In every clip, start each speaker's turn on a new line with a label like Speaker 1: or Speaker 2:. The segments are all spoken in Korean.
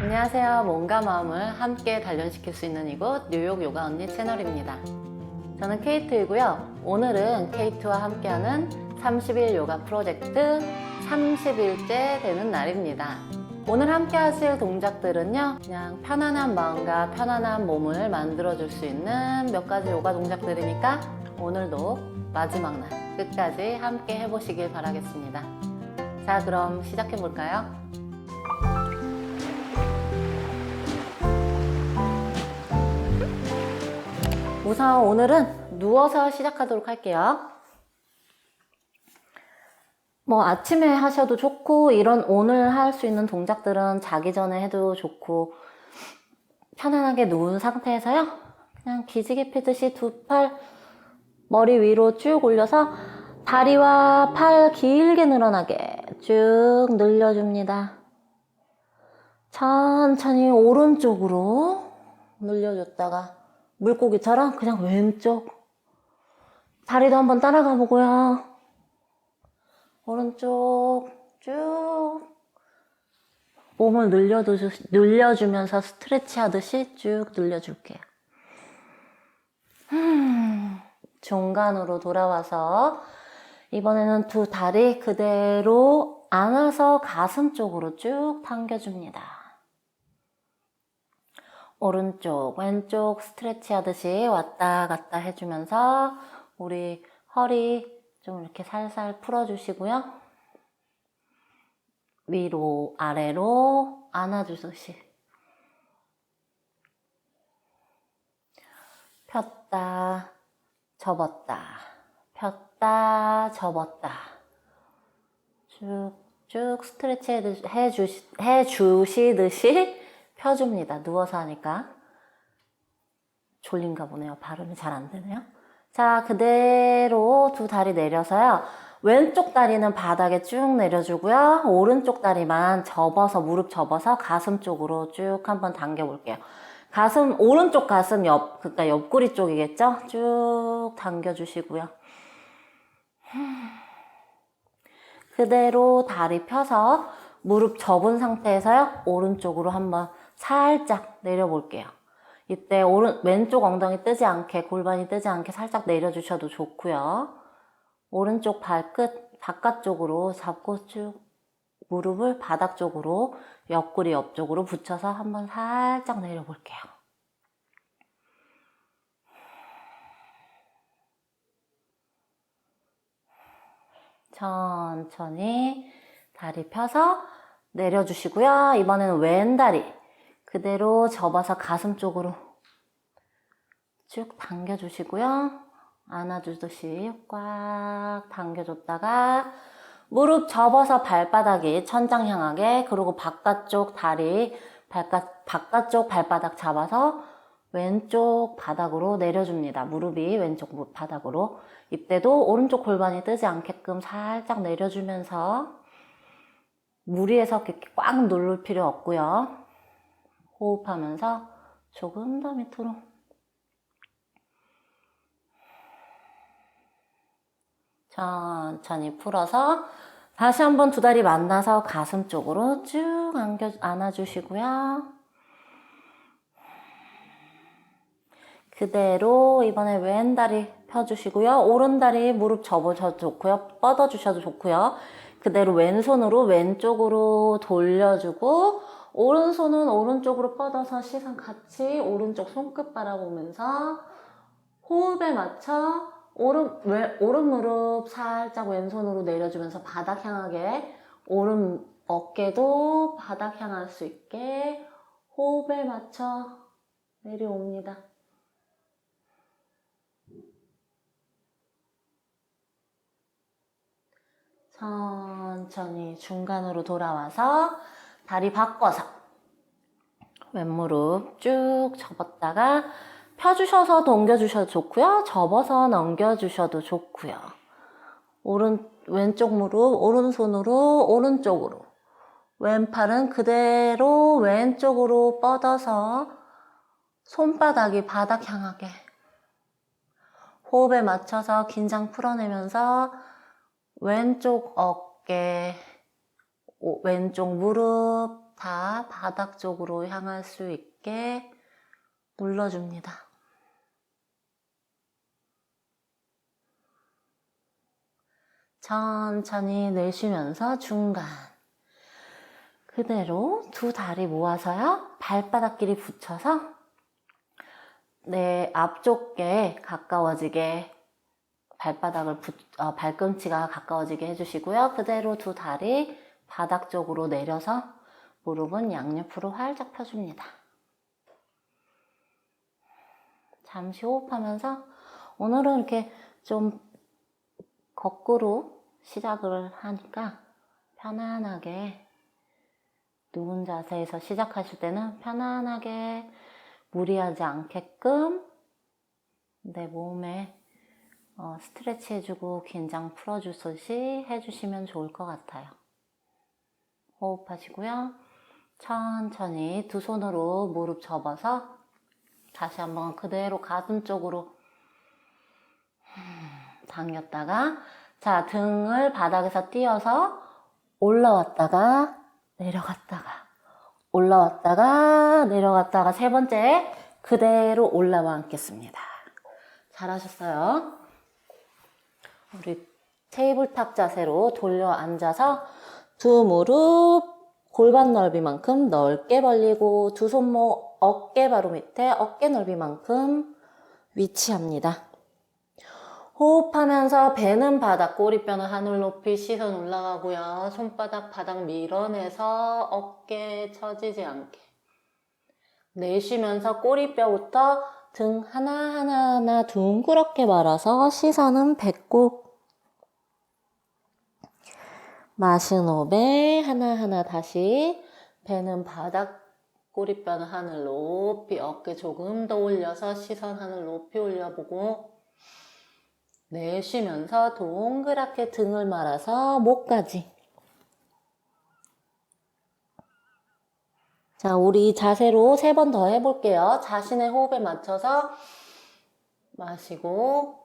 Speaker 1: 안녕하세요. 몸과 마음을 함께 단련시킬 수 있는 이곳 뉴욕 요가 언니 채널입니다. 저는 케이트이고요. 오늘은 케이트와 함께하는 30일 요가 프로젝트 30일째 되는 날입니다. 오늘 함께 하실 동작들은요, 그냥 편안한 마음과 편안한 몸을 만들어 줄 수 있는 몇 가지 요가 동작들이니까 오늘도 마지막 날 끝까지 함께 해 보시길 바라겠습니다. 자, 그럼 시작해 볼까요? 우선 오늘은 누워서 시작하도록 할게요. 뭐 아침에 하셔도 좋고 이런 오늘 할 수 있는 동작들은 자기 전에 해도 좋고 편안하게 누운 상태에서요. 그냥 기지개 피듯이 두 팔 머리 위로 쭉 올려서 다리와 팔 길게 늘어나게 쭉 늘려줍니다. 천천히 오른쪽으로 늘려줬다가 물고기처럼 그냥 왼쪽 다리도 한번 따라가 보고요. 오른쪽 쭉 몸을 늘려주, 늘려주면서 스트레치 하듯이 쭉 늘려줄게요. 음, 중간으로 돌아와서 이번에는 두 다리 그대로 안아서 가슴 쪽으로 쭉 당겨줍니다. 오른쪽, 왼쪽 스트레치 하듯이 왔다 갔다 해주면서 우리 허리 좀 이렇게 살살 풀어주시고요. 위로, 아래로 안아주듯이. 폈다, 접었다, 폈다, 접었다. 쭉쭉 스트레치 해주- 해주시, 해주시듯이 펴줍니다. 누워서 하니까. 졸린가 보네요. 발음이 잘 안 되네요. 자, 그대로 두 다리 내려서요. 왼쪽 다리는 바닥에 쭉 내려주고요. 오른쪽 다리만 접어서, 무릎 접어서 가슴 쪽으로 쭉 한번 당겨 볼게요. 가슴, 오른쪽 가슴 옆, 그니까 옆구리 쪽이겠죠? 쭉 당겨주시고요. 그대로 다리 펴서 무릎 접은 상태에서요. 오른쪽으로 한번 살짝 내려볼게요. 이때 오른, 왼쪽 엉덩이 뜨지 않게, 골반이 뜨지 않게 살짝 내려주셔도 좋고요. 오른쪽 발끝 바깥쪽으로 잡고 쭉 무릎을 바닥 쪽으로 옆구리 옆쪽으로 붙여서 한번 살짝 내려볼게요. 천천히 다리 펴서 내려주시고요. 이번에는 왼 다리 그대로 접어서 가슴 쪽으로 쭉 당겨주시고요. 안아주듯이 꽉 당겨줬다가 무릎 접어서 발바닥이 천장 향하게 그리고 바깥쪽 다리 바깥, 바깥쪽 발바닥 잡아서 왼쪽 바닥으로 내려줍니다. 무릎이 왼쪽 바닥으로 이때도 오른쪽 골반이 뜨지 않게끔 살짝 내려주면서 무리해서 꽉 누를 필요 없고요. 호흡하면서 조금 더 밑으로 천천히 풀어서 다시 한번 두 다리 만나서 가슴 쪽으로 쭉 안겨, 안아주시고요. 그대로 이번에 왼 다리 펴주시고요. 오른 다리 무릎 접으셔도 좋고요. 뻗어주셔도 좋고요. 그대로 왼손으로 왼쪽으로 돌려주고 오른손은 오른쪽으로 뻗어서 시선 같이 오른쪽 손끝 바라보면서 호흡에 맞춰 오른, 왼, 오른 무릎 살짝 왼손으로 내려주면서 바닥 향하게 오른 어깨도 바닥 향할 수 있게 호흡에 맞춰 내려옵니다. 천천히 중간으로 돌아와서 다리 바꿔서 왼무릎 쭉 접었다가 펴주셔서 넘겨주셔도 좋고요. 접어서 넘겨주셔도 좋고요. 오른 왼쪽 무릎 오른손으로 오른쪽으로 왼팔은 그대로 왼쪽으로 뻗어서 손바닥이 바닥 향하게 호흡에 맞춰서 긴장 풀어내면서 왼쪽 어깨, 오- 왼쪽 무릎, 다 바닥 쪽으로 향할 수 있게 눌러줍니다. 천천히 내쉬면서 중간. 그대로 두 다리 모아서요. 발바닥끼리 붙여서 내 앞쪽에 가까워지게 발바닥을 붙, 어, 발꿈치가 가까워지게 해주시고요. 그대로 두 다리 바닥 쪽으로 내려서 무릎은 양옆으로 활짝 펴줍니다. 잠시 호흡하면서 오늘은 이렇게 좀 거꾸로 시작을 하니까 편안하게 누운 자세에서 시작하실 때는 편안하게 무리하지 않게끔 내 몸에 어, 스트레치 해주고 긴장 풀어주듯이 해주시면 좋을 것 같아요. 호흡하시고요. 천천히 두 손으로 무릎 접어서 다시 한번 그대로 가슴 쪽으로 당겼다가 자 등을 바닥에서 띄어서 올라왔다가 내려갔다가 올라왔다가 내려갔다가 세 번째 그대로 올라와 앉겠습니다. 잘하셨어요. 우리 테이블 탑 자세로 돌려 앉아서 두 무릎 골반 넓이만큼 넓게 벌리고 두 손목 어깨 바로 밑에 어깨 넓이만큼 위치합니다. 호흡하면서 배는 바닥, 꼬리뼈는 하늘 높이 시선 올라가고요. 손바닥 바닥 밀어내서 어깨 처지지 않게. 내쉬면서 꼬리뼈부터 등 하나하나 하나 둥그렇게 말아서 시선은 배꼽. 마신 호흡에 하나하나 다시 배는 바닥, 꼬리뼈는 하늘 높이, 어깨 조금 더 올려서 시선 하늘 높이 올려보고 내쉬면서 동그랗게 등을 말아서 목까지. 자, 우리 자세로 세 번 더 해볼게요. 자신의 호흡에 맞춰서 마시고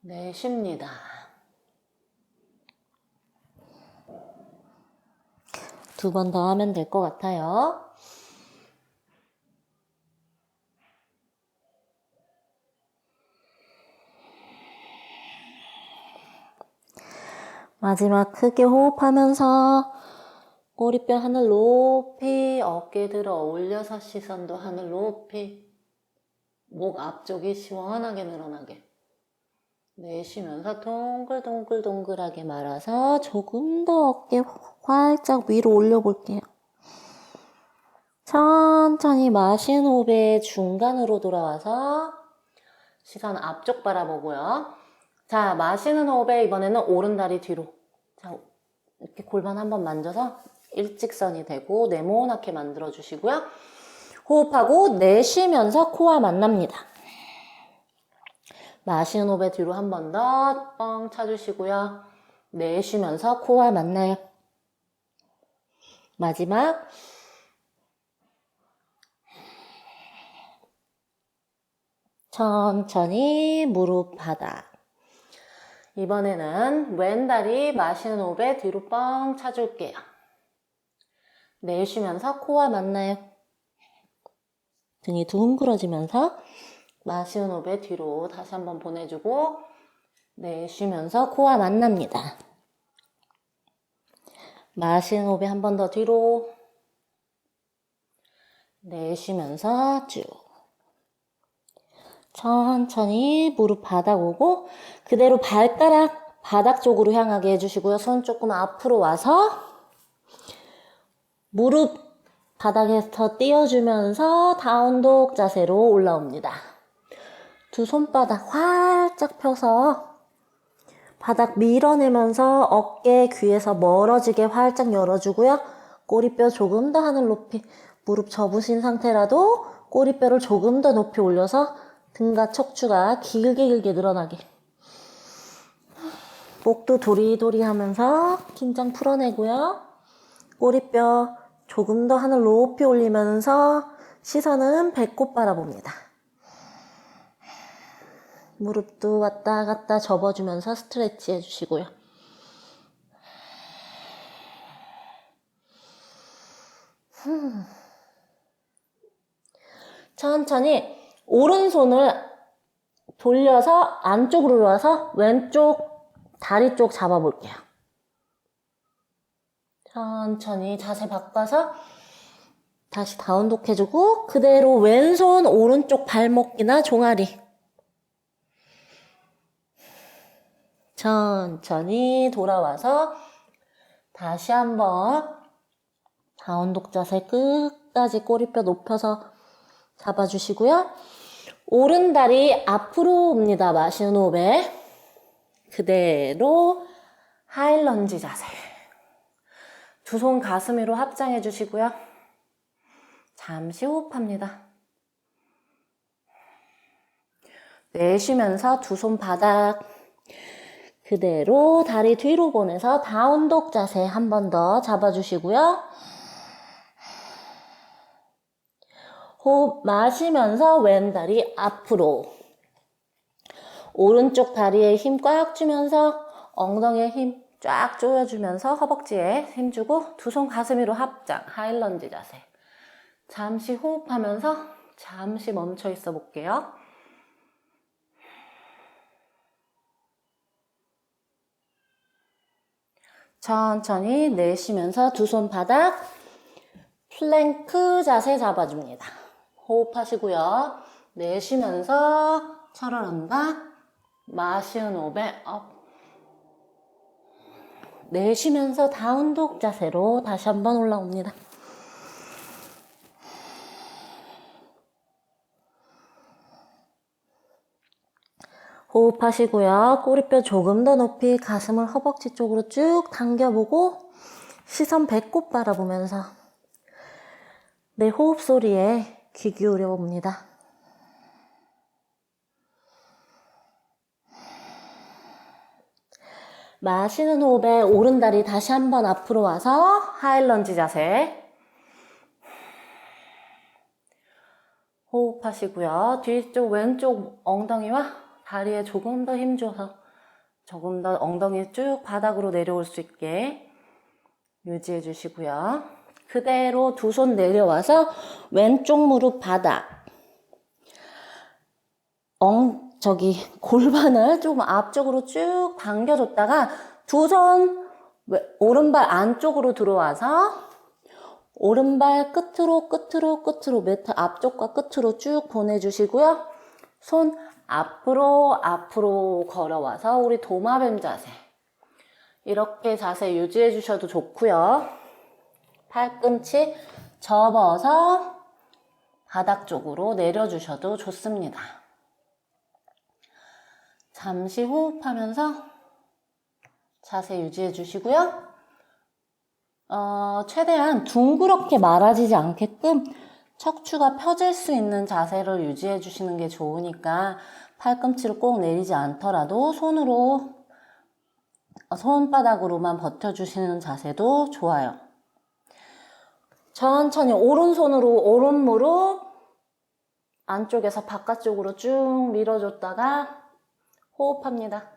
Speaker 1: 내쉽니다. 두 번 더 하면 될 것 같아요. 마지막 크게 호흡하면서 꼬리뼈 하늘 높이 어깨 들어 올려서 시선도 하늘 높이 목 앞쪽이 시원하게 늘어나게 내쉬면서 동글동글동글하게 말아서 조금 더 어깨 활짝 위로 올려볼게요. 천천히 마신 호흡에 중간으로 돌아와서 시선 앞쪽 바라보고요. 자, 마시는 호흡에 이번에는 오른 다리 뒤로. 자, 이렇게 골반 한번 만져서 일직선이 되고 네모나게 만들어 주시고요. 호흡하고 내쉬면서 코와 만납니다. 마시는 호흡에 뒤로 한 번 더 뻥 차주시고요. 내쉬면서 코와 만나요. 마지막 천천히 무릎 바닥. 이번에는 왼다리 마시는 호흡에 뒤로 뻥 차줄게요. 내쉬면서 코와 만나요. 등이 둥그러지면서 마시는 호흡에 뒤로 다시 한번 보내주고 내쉬면서 코와 만납니다. 마시는 호흡에 한번 더 뒤로 내쉬면서 쭉 천천히 무릎 바닥 오고 그대로 발가락 바닥 쪽으로 향하게 해주시고요. 손 조금 앞으로 와서 무릎 바닥에서 띄워주면서 다운독 자세로 올라옵니다. 두 손바닥 활짝 펴서 바닥 밀어내면서 어깨 귀에서 멀어지게 활짝 열어주고요. 꼬리뼈 조금 더 하늘 높이 무릎 접으신 상태라도 꼬리뼈를 조금 더 높이 올려서 등과 척추가 길게 길게 늘어나게 목도 도리도리 하면서 긴장 풀어내고요. 꼬리뼈 조금 더 하늘 높이 올리면서 시선은 배꼽 바라봅니다. 무릎도 왔다 갔다 접어주면서 스트레치 해주시고요. 천천히 오른손을 돌려서 안쪽으로 와서 왼쪽 다리 쪽 잡아볼게요. 천천히 자세 바꿔서 다시 다운독 해주고 그대로 왼손 오른쪽 발목이나 종아리 천천히 돌아와서 다시 한번 다운독 자세 끝까지 꼬리뼈 높여서 잡아주시고요. 오른 다리 앞으로 옵니다. 마시는 호흡에 그대로 하이런지 자세 두 손 가슴 위로 합장해 주시고요. 잠시 호흡합니다. 내쉬면서 두 손 바닥 그대로 다리 뒤로 보내서 다운독 자세 한 번 더 잡아주시고요. 호흡 마시면서 왼다리 앞으로 오른쪽 다리에 힘 꽉 주면서 엉덩이에 힘 쫙 조여주면서 허벅지에 힘주고 두 손 가슴 위로 합장 하일런지 자세 잠시 호흡하면서 잠시 멈춰 있어 볼게요. 천천히 내쉬면서 두 손 바닥 플랭크 자세 잡아줍니다. 호흡하시고요. 내쉬면서 차라란다. 마시는 호흡에 업. 내쉬면서 다운독 자세로 다시 한번 올라옵니다. 호흡하시고요. 꼬리뼈 조금 더 높이 가슴을 허벅지 쪽으로 쭉 당겨보고 시선 배꼽 바라보면서 내 호흡 소리에 귀 기울여 봅니다. 마시는 호흡에 오른다리 다시 한번 앞으로 와서 하일런지 자세. 호흡하시고요. 뒤쪽 왼쪽 엉덩이와 다리에 조금 더 힘줘서 조금 더 엉덩이 쭉 바닥으로 내려올 수 있게 유지해 주시고요. 그대로 두 손 내려와서 왼쪽 무릎 바닥. 엉, 저기 골반을 조금 앞쪽으로 쭉 당겨줬다가 두 손 오른발 안쪽으로 들어와서 오른발 끝으로 끝으로 끝으로 매트 앞쪽과 끝으로 쭉 보내주시고요. 손 앞으로 앞으로 걸어와서 우리 도마뱀 자세 이렇게 자세 유지해 주셔도 좋고요. 팔꿈치 접어서 바닥 쪽으로 내려주셔도 좋습니다. 잠시 호흡하면서 자세 유지해 주시고요. 어, 최대한 둥그렇게 말아지지 않게끔 척추가 펴질 수 있는 자세를 유지해 주시는 게 좋으니까 팔꿈치를 꼭 내리지 않더라도 손으로 손바닥으로만 버텨주시는 자세도 좋아요. 천천히 오른손으로 오른 무릎 안쪽에서 바깥쪽으로 쭉 밀어줬다가 호흡합니다.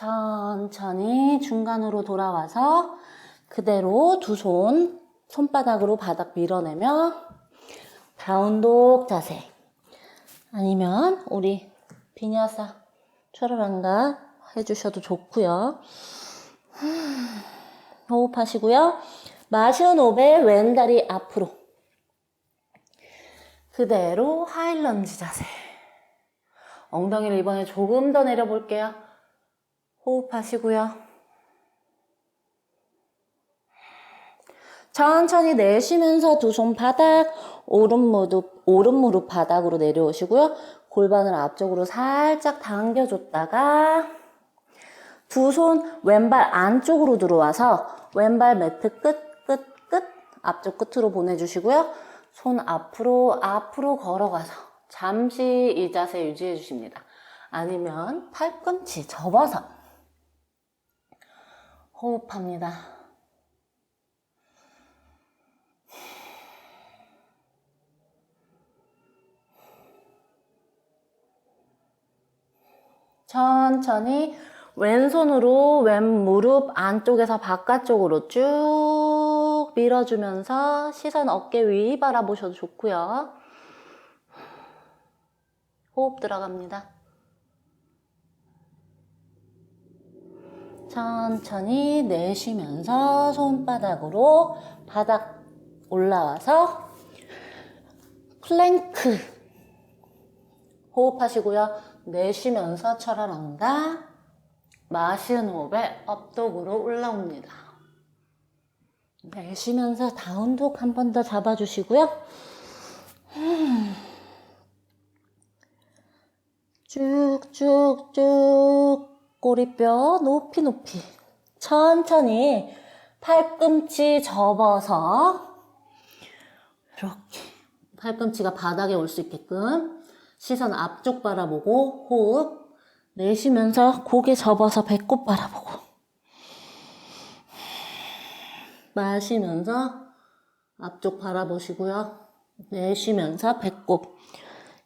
Speaker 1: 천천히 중간으로 돌아와서 그대로 두 손 손바닥으로 바닥 밀어내며 다운독 자세 아니면 우리 비냐사 초라란가 해주셔도 좋고요. 호흡하시고요. 마시는 호흡에 왼다리 앞으로 그대로 하일런지 자세 엉덩이를 이번에 조금 더 내려볼게요. 호흡하시고요. 천천히 내쉬면서 두 손 바닥, 오른 무릎, 오른 무릎 바닥으로 내려오시고요. 골반을 앞쪽으로 살짝 당겨줬다가 두 손 왼발 안쪽으로 들어와서 왼발 매트 끝, 끝, 끝 앞쪽 끝으로 보내주시고요. 손 앞으로, 앞으로 걸어가서 잠시 이 자세 유지해 주십니다. 아니면 팔꿈치 접어서 호흡합니다. 천천히 왼손으로 왼 무릎 안쪽에서 바깥쪽으로 쭉 밀어주면서 시선 어깨 위 바라보셔도 좋고요. 호흡 들어갑니다. 천천히 내쉬면서 손바닥으로 바닥 올라와서 플랭크 호흡하시고요. 내쉬면서 철어난다. 마시는 호흡에 업독으로 올라옵니다. 내쉬면서 다운독 한 번 더 잡아주시고요. 음. 쭉쭉쭉 꼬리뼈 높이 높이 천천히 팔꿈치 접어서 이렇게 팔꿈치가 바닥에 올 수 있게끔 시선 앞쪽 바라보고 호흡 내쉬면서 고개 접어서 배꼽 바라보고 마시면서 앞쪽 바라보시고요. 내쉬면서 배꼽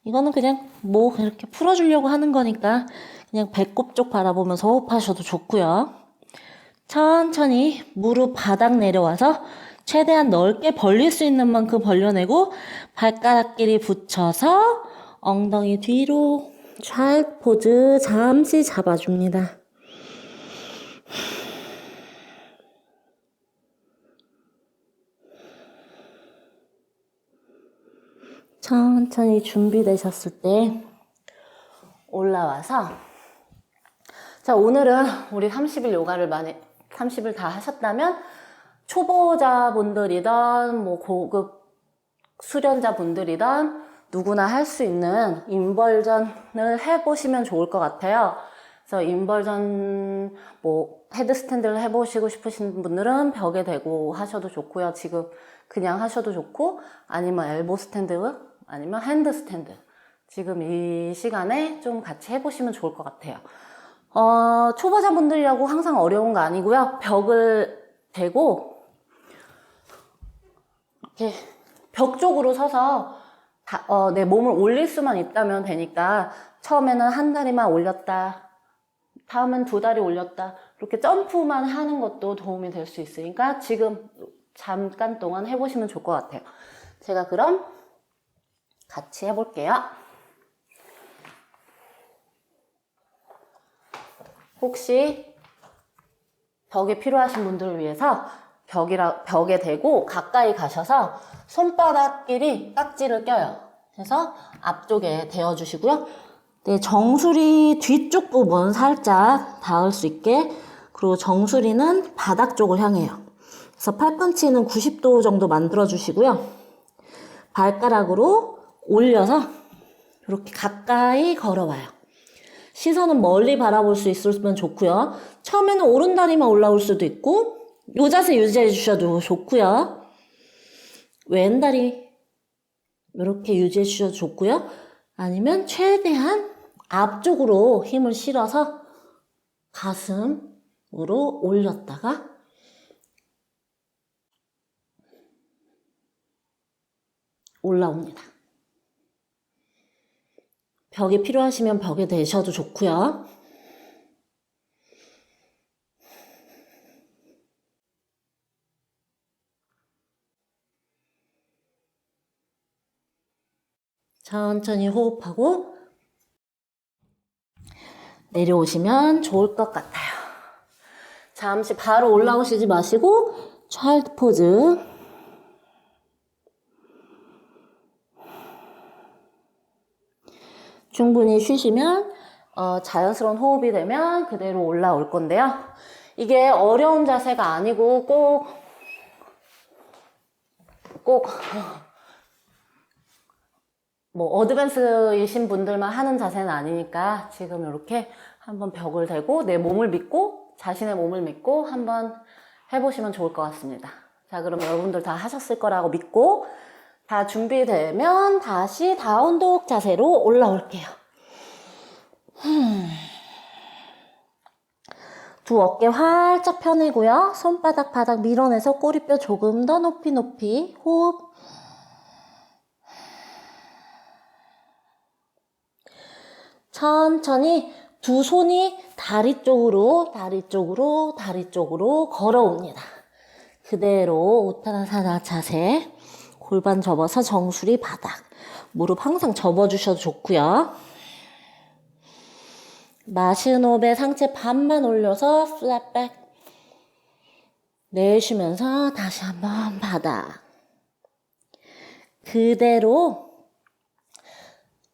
Speaker 1: 이거는 그냥 뭐 이렇게 풀어주려고 하는 거니까 그냥 배꼽 쪽 바라보면서 호흡하셔도 좋고요. 천천히 무릎 바닥 내려와서 최대한 넓게 벌릴 수 있는 만큼 벌려내고 발가락끼리 붙여서 엉덩이 뒤로 잘 포즈 잠시 잡아줍니다. 천천히 준비되셨을 때 올라와서 자 오늘은 우리 30일 요가를 많이 30일 다 하셨다면 초보자분들이든 뭐 고급 수련자분들이든 누구나 할 수 있는 인벌전을 해보시면 좋을 것 같아요. 그래서 인벌전 뭐 헤드스탠드를 해보시고 싶으신 분들은 벽에 대고 하셔도 좋고요. 지금 그냥 하셔도 좋고 아니면 엘보 스탠드 아니면 핸드 스탠드 지금 이 시간에 좀 같이 해보시면 좋을 것 같아요. 어, 초보자분들이라고 항상 어려운 거 아니고요. 벽을 대고 이렇게 벽 쪽으로 서서 다, 어, 내 몸을 올릴 수만 있다면 되니까 처음에는 한 다리만 올렸다. 다음은 두 다리 올렸다. 이렇게 점프만 하는 것도 도움이 될 수 있으니까 지금 잠깐 동안 해보시면 좋을 것 같아요. 제가 그럼 같이 해볼게요. 혹시 벽이 필요하신 분들을 위해서 벽이라, 벽에 대고 가까이 가셔서 손바닥끼리 깍지를 껴요. 그래서 앞쪽에 대어주시고요. 네, 정수리 뒤쪽 부분 살짝 닿을 수 있게 그리고 정수리는 바닥 쪽을 향해요. 그래서 팔꿈치는 90도 정도 만들어 주시고요. 발가락으로 올려서 이렇게 가까이 걸어와요. 시선은 멀리 바라볼 수 있으면 좋고요. 처음에는 오른 다리만 올라올 수도 있고 요 자세 유지해 주셔도 좋고요. 왼 다리 이렇게 유지해 주셔도 좋고요. 아니면 최대한 앞쪽으로 힘을 실어서 가슴으로 올렸다가 올라옵니다. 벽이 필요하시면 벽에 대셔도 좋고요. 천천히 호흡하고 내려오시면 좋을 것 같아요. 잠시 바로 올라오시지 마시고 차일드 포즈 충분히 쉬시면 어, 자연스러운 호흡이 되면 그대로 올라올 건데요. 이게 어려운 자세가 아니고 꼭, 꼭, 뭐, 어드밴스이신 분들만 하는 자세는 아니니까 지금 이렇게 한번 벽을 대고 내 몸을 믿고 자신의 몸을 믿고 한번 해보시면 좋을 것 같습니다. 자, 그럼 여러분들 다 하셨을 거라고 믿고 다 준비되면 다시 다운독 자세로 올라올게요. 음. 두 어깨 활짝 펴내고요. 손바닥 바닥 밀어내서 꼬리뼈 조금 더 높이 높이 호흡. 천천히 두 손이 다리 쪽으로, 다리 쪽으로, 다리 쪽으로 걸어옵니다. 그대로 우타나사나 자세. 골반 접어서 정수리 바닥. 무릎 항상 접어주셔도 좋고요. 마시는 호흡에 상체 반만 올려서 플랫백. 내쉬면서 다시 한번 바닥. 그대로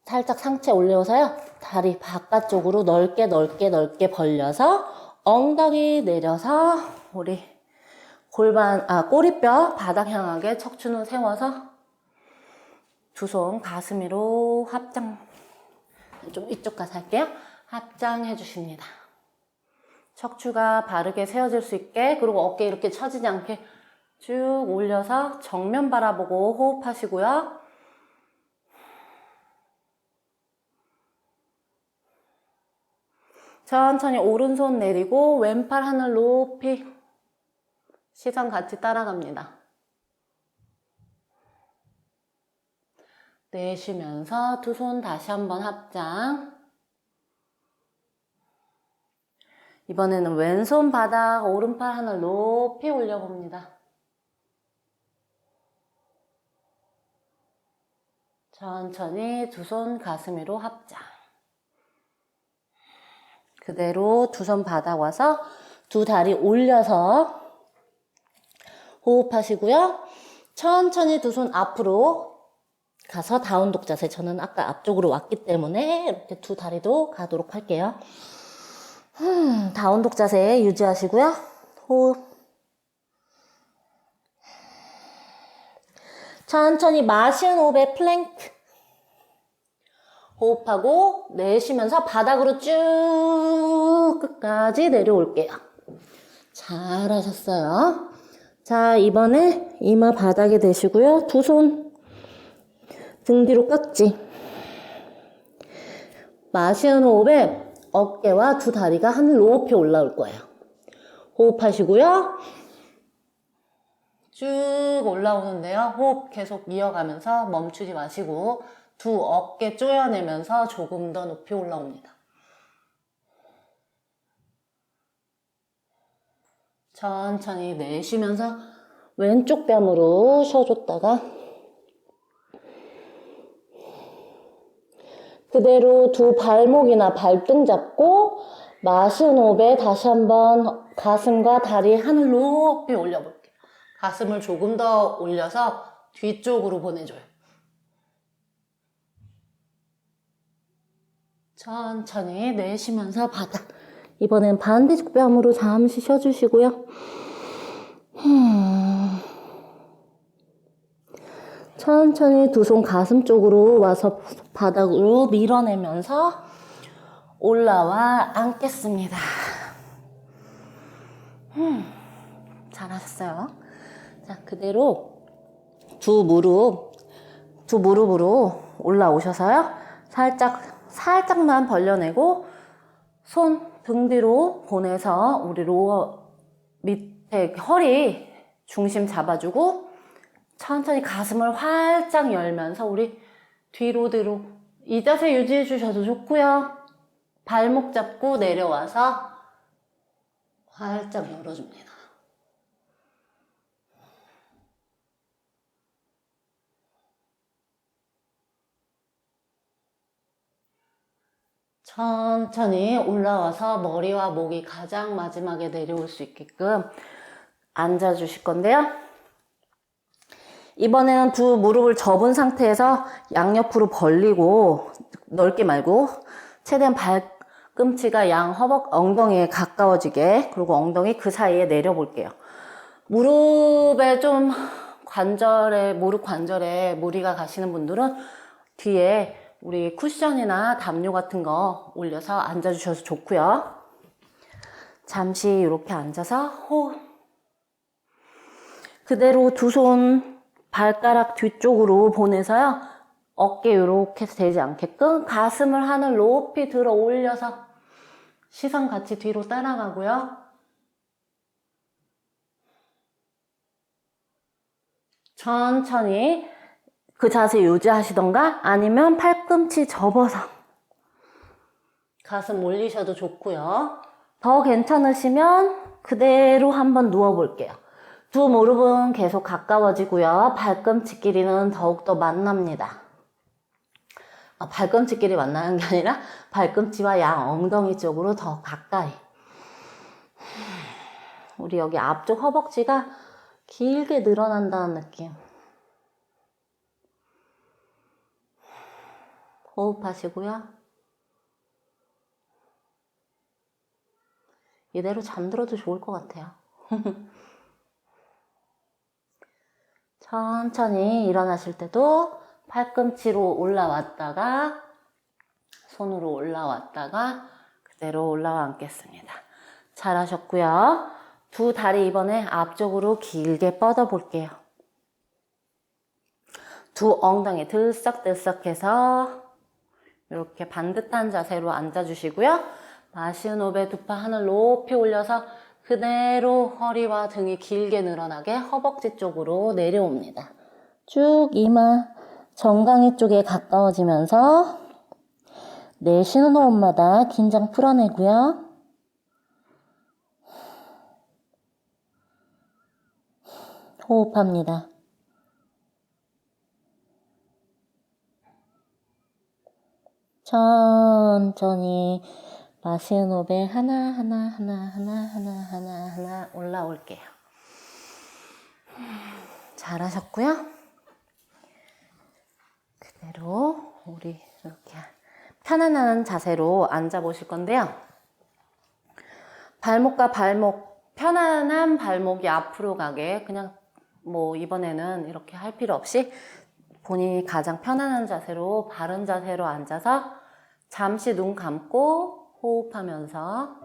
Speaker 1: 살짝 상체 올려서요. 다리 바깥쪽으로 넓게 넓게 넓게 벌려서 엉덩이 내려서 우리 골반, 아, 꼬리뼈 바닥 향하게 척추 는 세워서 두 손 가슴 위로 합장. 좀 이쪽 가서 할게요. 합장해 주십니다. 척추가 바르게 세워질 수 있게 그리고 어깨 이렇게 처지지 않게 쭉 올려서 정면 바라보고 호흡하시고요. 천천히 오른손 내리고 왼팔 하늘 높이 시선 같이 따라갑니다. 내쉬면서 두 손 다시 한번 합장. 이번에는 왼손 바닥, 오른팔 하늘 높이 올려봅니다. 천천히 두 손 가슴 위로 합장. 그대로 두 손 바닥 와서 두 다리 올려서 호흡하시고요. 천천히 두 손 앞으로 가서 다운 독 자세. 저는 아까 앞쪽으로 왔기 때문에 이렇게 두 다리도 가도록 할게요. 음, 다운 독 자세 유지하시고요. 호흡. 천천히 마시는 호흡에 플랭크. 호흡하고 내쉬면서 바닥으로 쭉 끝까지 내려올게요. 잘하셨어요. 자, 이번에 이마 바닥에 대시고요. 두 손 등 뒤로 깍지. 마시는 호흡에 어깨와 두 다리가 하늘 높이 올라올 거예요. 호흡하시고요. 쭉 올라오는데요. 호흡 계속 이어가면서 멈추지 마시고 두 어깨 조여내면서 조금 더 높이 올라옵니다. 천천히 내쉬면서 왼쪽 뺨으로 쉬어줬다가 그대로 두 발목이나 발등 잡고 마시는 호흡에 다시 한번 가슴과 다리 하늘 높이 올려볼게요. 가슴을 조금 더 올려서 뒤쪽으로 보내줘요. 천천히 내쉬면서 바닥. 이번엔 반대쪽 뺨으로 잠시 쉬어주시고요. 음. 천천히 두 손 가슴 쪽으로 와서 바닥으로 밀어내면서 올라와 앉겠습니다. 음, 잘하셨어요. 자, 그대로 두 무릎, 두 무릎으로 올라오셔서요. 살짝, 살짝만 벌려내고 손 등 뒤로 보내서 우리 로어 밑에 허리 중심 잡아주고 천천히 가슴을 활짝 열면서 우리 뒤로 뒤로 이 자세 유지해 주셔도 좋고요. 발목 잡고 내려와서 활짝 열어줍니다. 천천히 올라와서 머리와 목이 가장 마지막에 내려올 수 있게끔 앉아 주실 건데요. 이번에는 두 무릎을 접은 상태에서 양옆으로 벌리고 넓게 말고 최대한 발꿈치가 양 허벅 엉덩이에 가까워지게 그리고 엉덩이 그 사이에 내려 볼게요. 무릎에 좀 관절에 무릎 관절에 무리가 가시는 분들은 뒤에 우리 쿠션이나 담요 같은 거 올려서 앉아 주셔도 좋고요. 잠시 이렇게 앉아서 호흡 그대로 두 손 발가락 뒤쪽으로 보내서요. 어깨 이렇게 되지 않게끔 가슴을 하늘 높이 들어 올려서 시선 같이 뒤로 따라가고요. 천천히 그 자세 유지하시던가 아니면 팔꿈치 접어서 가슴 올리셔도 좋고요. 더 괜찮으시면 그대로 한번 누워볼게요. 두 무릎은 계속 가까워지고요. 발꿈치 길이는 더욱더 만납니다. 아, 발꿈치끼리 만나는 게 아니라 발꿈치와 양 엉덩이 쪽으로 더 가까이. 우리 여기 앞쪽 허벅지가 길게 늘어난다는 느낌. 호흡하시고요. 이대로 잠들어도 좋을 것 같아요. 천천히 일어나실 때도 팔꿈치로 올라왔다가 손으로 올라왔다가 그대로 올라와 앉겠습니다. 잘하셨고요. 두 다리 이번에 앞쪽으로 길게 뻗어 볼게요. 두 엉덩이 들썩들썩해서 이렇게 반듯한 자세로 앉아주시고요. 마시는 호흡에 두 팔 하늘 높이 올려서 그대로 허리와 등이 길게 늘어나게 허벅지 쪽으로 내려옵니다. 쭉 이마 정강이 쪽에 가까워지면서 내쉬는 호흡마다 긴장 풀어내고요. 호흡합니다. 천천히 호흡에 하나 하나 하나 하나 하나 하나 하나 올라올게요. 잘하셨고요. 그대로 우리 이렇게 편안한 자세로 앉아 보실 건데요. 발목과 발목 편안한 발목이 앞으로 가게 그냥 뭐 이번에는 이렇게 할 필요 없이 본인이 가장 편안한 자세로 바른 자세로 앉아서 잠시 눈 감고 호흡하면서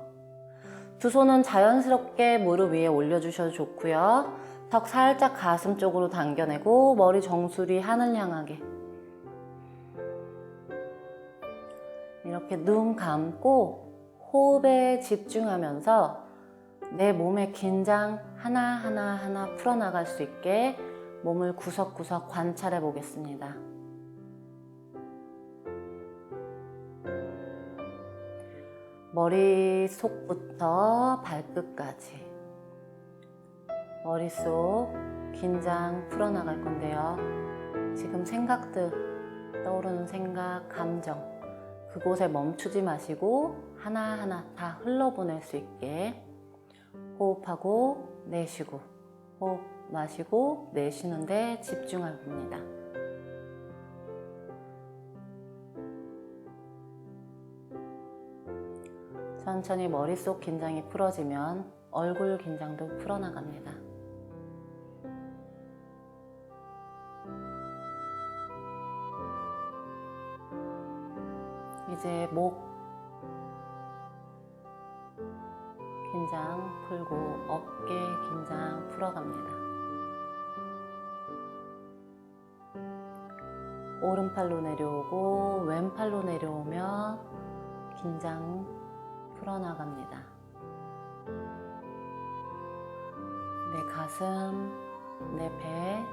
Speaker 1: 두 손은 자연스럽게 무릎 위에 올려주셔도 좋고요. 턱 살짝 가슴 쪽으로 당겨내고 머리 정수리 하늘 향하게 이렇게 눈 감고 호흡에 집중하면서 내 몸의 긴장 하나하나 하나 풀어나갈 수 있게 몸을 구석구석 관찰해 보겠습니다. 머릿속부터 발끝까지 머릿속 긴장 풀어나갈 건데요. 지금 생각들, 떠오르는 생각, 감정, 그곳에 멈추지 마시고 하나하나 다 흘러보낼 수 있게 호흡하고 내쉬고 호흡 마시고 내쉬는데 집중할 겁니다. 천천히 머릿속 긴장이 풀어지면 얼굴 긴장도 풀어나갑니다. 이제 목 긴장 풀고 어깨 긴장 풀어갑니다. 오른팔로 내려오고 왼팔로 내려오며 긴장 풀어나갑니다. 내 가슴, 내 배,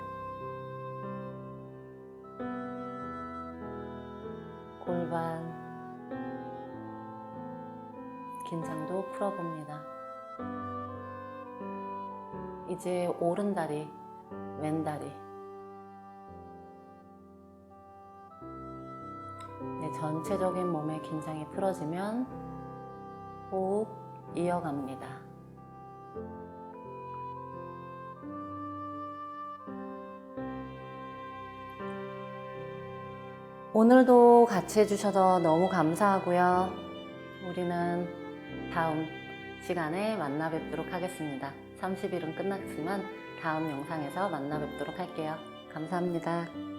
Speaker 1: 골반, 긴장도 풀어봅니다. 이제 오른 다리, 왼 다리. 내 전체적인 몸의 긴장이 풀어지면 호흡 이어갑니다. 오늘도 같이 해주셔서 너무 감사하고요. 우리는 다음 시간에 만나 뵙도록 하겠습니다. 30일은 끝났지만 다음 영상에서 만나 뵙도록 할게요. 감사합니다.